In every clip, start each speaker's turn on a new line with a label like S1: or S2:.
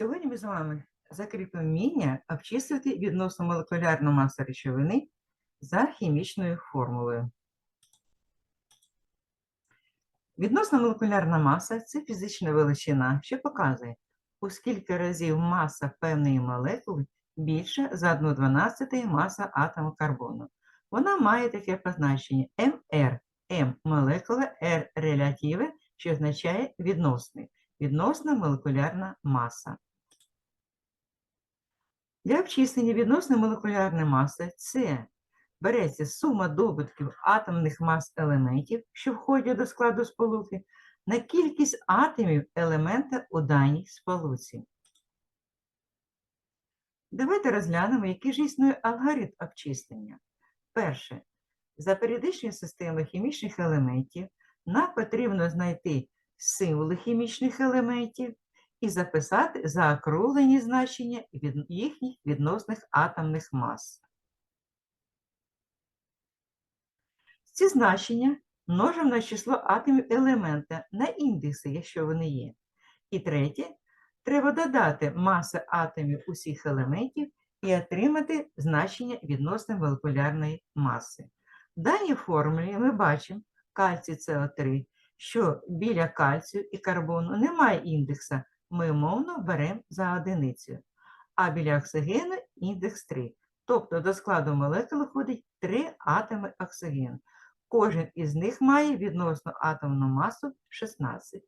S1: ми з вами закріпимо вміння обчислювати відносно молекулярну масу речовини за хімічною формулою. Відносно молекулярна маса це фізична величина, що показує, у скільки разів маса певної молекули більша за 1,12 маса атому карбону. Вона має таке позначення МР. М молекула, R релятиве, що означає відносний. Відносна молекулярна маса. Для обчислення відносної молекулярної маси це береться сума добутків атомних мас елементів, що входять до складу сполуки, на кількість атомів елемента у даній сполуці. Давайте розглянемо, який ж існує алгоритм обчислення. Перше. За періодичною системою хімічних елементів нам потрібно знайти символи хімічних елементів і записати заокруглені значення від їхніх відносних атомних мас. Ці значення множимо на число атомів елемента на індекси, якщо вони є. І третє, треба додати маси атомів усіх елементів і отримати значення відносно молекулярної маси. В даній формулі ми бачимо кальцій СО3, що біля кальцію і карбону немає індекса, ми умовно беремо за одиницю, а біля оксигену індекс 3. Тобто до складу молекули входить 3 атоми оксигену. Кожен із них має відносну атомну масу 16.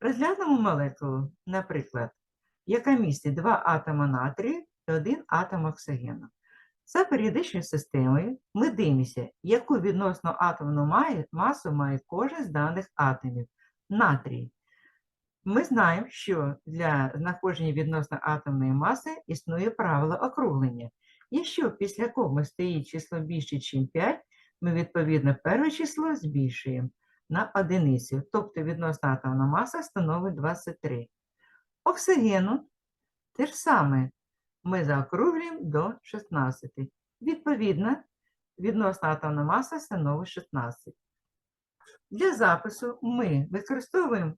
S1: Розглянемо молекулу, наприклад, яка містить 2 атома натрію і 1 атом оксигену. За періодичною системою ми дивимося, яку відносну атомну масу має кожен з даних атомів. Натрій. Ми знаємо, що для знаходження відносно атомної маси існує правило округлення. Якщо після коми стоїть число більше, ніж 5, ми відповідно перше число збільшуємо на одиницю, тобто відносна атомна маса становить 23. Оксигену те ж саме ми заокруглюємо до 16. Відповідно, відносна атомна маса становить 16. Для запису ми використовуємо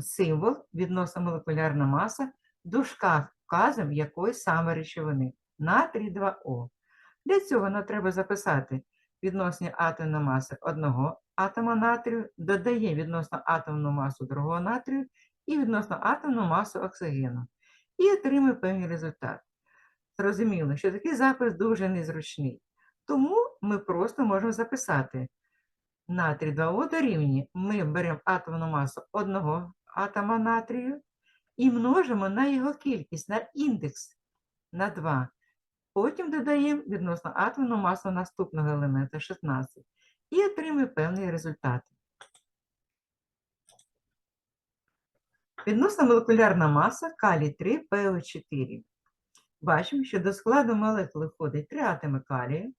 S1: символ відносно молекулярна маса в дужках вказом якої саме речовини натрій 2О. Для цього нам треба записати відносні атомна маси одного атома натрію, додає відносно атомну масу другого натрію і відносно атомну масу оксигену. І отримує певний результат. Зрозуміло, що такий запис дуже незручний. Тому ми просто можемо записати натрій 2О дорівнює. Ми беремо атомну масу одного атома натрію і множимо на його кількість, на індекс на 2. Потім додаємо відносно атомну масу наступного елемента 16 і отримуємо певний результат. Відносно молекулярна маса калій 3 ПО4. Бачимо, що до складу молекули входить 3 атоми калію,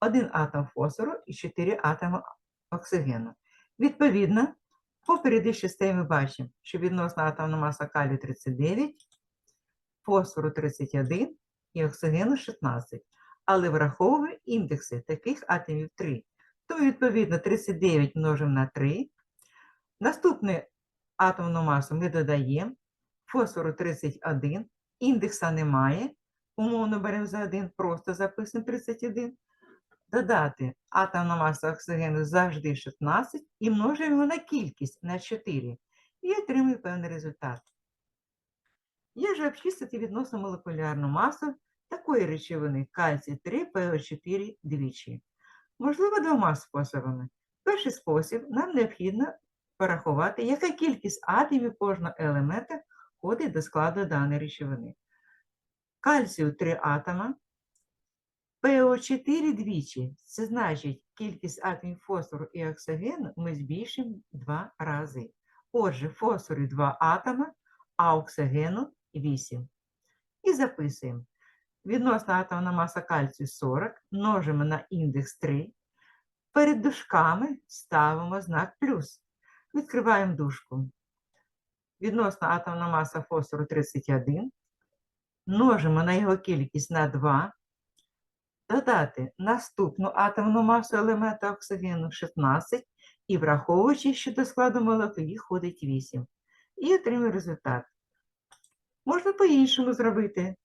S1: 1 атом фосфору і 4 атоми оксигену. Відповідно, по періодичній системі бачимо, що відносна атомна маса калію 39, фосфору 31 і оксигену 16. Але враховуємо індекси таких атомів 3. Тому, відповідно, 39 множимо на 3. Наступну атомну масу ми додаємо. Фосфору 31, індекса немає. Умовно беремо за 1, просто записуємо 31. Додати атомна маса оксигену завжди 16 і множимо його на кількість на 4. І отримуємо певний результат. Як же обчислити відносно молекулярну масу такої речовини кальцій 3 ПО4 двічі? Можливо, двома способами. Перший спосіб нам необхідно порахувати, яка кількість атомів кожного елемента входить до складу даної речовини. Кальцію 3 атома, ПО4 двічі. Це значить, кількість атомів фосфору і оксигену ми збільшимо два рази. Отже, фосфору 2 атома, а оксигену 8. І записуємо. Відносна атомна маса кальцію 40, множимо на індекс 3. Перед дужками ставимо знак плюс. Відкриваємо дужку. Відносна атомна маса фосфору 31. Множимо на його кількість на 2. Додати наступну атомну масу елемента оксигену 16 і враховуючи, що до складу молекул їх входить 8. І отримую результат. Можна по-іншому зробити.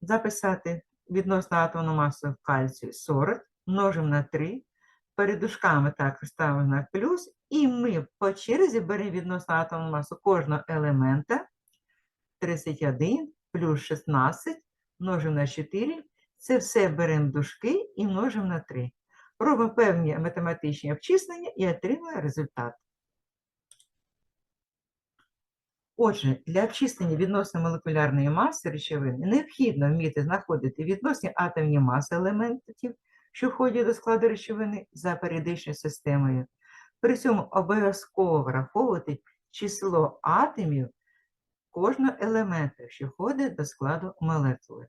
S1: Записати відносно атомну масу кальцію 40, множимо на 3, перед дужками також ставимо знак плюс, і ми по черзі беремо відносно атомну масу кожного елемента 31 плюс 16 множимо на 4. Це все беремо дужки і множимо на 3. Робимо певні математичні обчислення і отримуємо результат. Отже, для обчислення відносно молекулярної маси речовини необхідно вміти знаходити відносні атомні маси елементів, що входять до складу речовини за періодичною системою. При цьому обов'язково враховувати число атомів кожного елемента, що входить до складу молекули.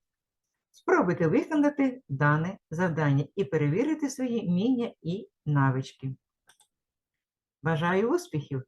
S1: Спробуйте виконати дане завдання і перевірити свої вміння і навички. Бажаю успіхів!